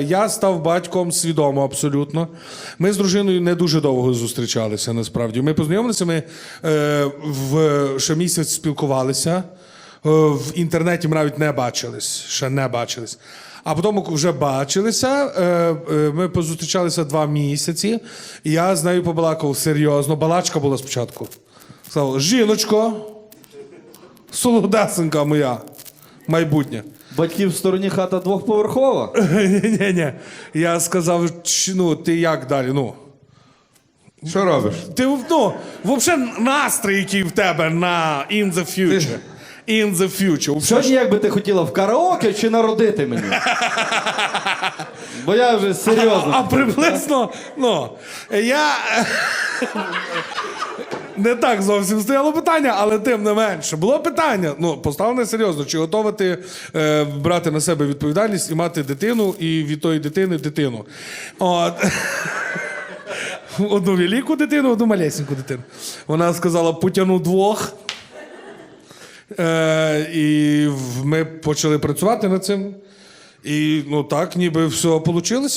Я став батьком свідомо абсолютно. Ми з дружиною не дуже довго зустрічалися, насправді. Ми познайомилися, ми е, в, ще місяць спілкувалися. Е, в інтернеті ми навіть не бачились, ще не бачились. А потім вже бачилися. Е, е, ми позустрічалися два місяці, і я з нею побалакав серйозно. Балачка була спочатку. Сказав, жіночко, солодесенька моя, майбутнє. Батьків в стороні хата двохповерхова. Ні, ні. Я сказав, «Ч- ну, ти як далі? Ну. Що робиш? Ти ну, взагалі настрій, який в тебе на in the future. In the future. Сьогодні як би ти хотіла в караоке чи народити мені? Бо я вже серйозно. А приблизно, ну, я. Не так зовсім стояло питання, але тим не менше. Було питання. Ну, поставлене серйозно, чи готова ти е, брати на себе відповідальність і мати дитину, і від тої дитини дитину. От. Одну велику дитину, одну малесеньку дитину. Вона сказала, потягну двох. Е, і ми почали працювати над цим. І ну так, ніби все вийшло.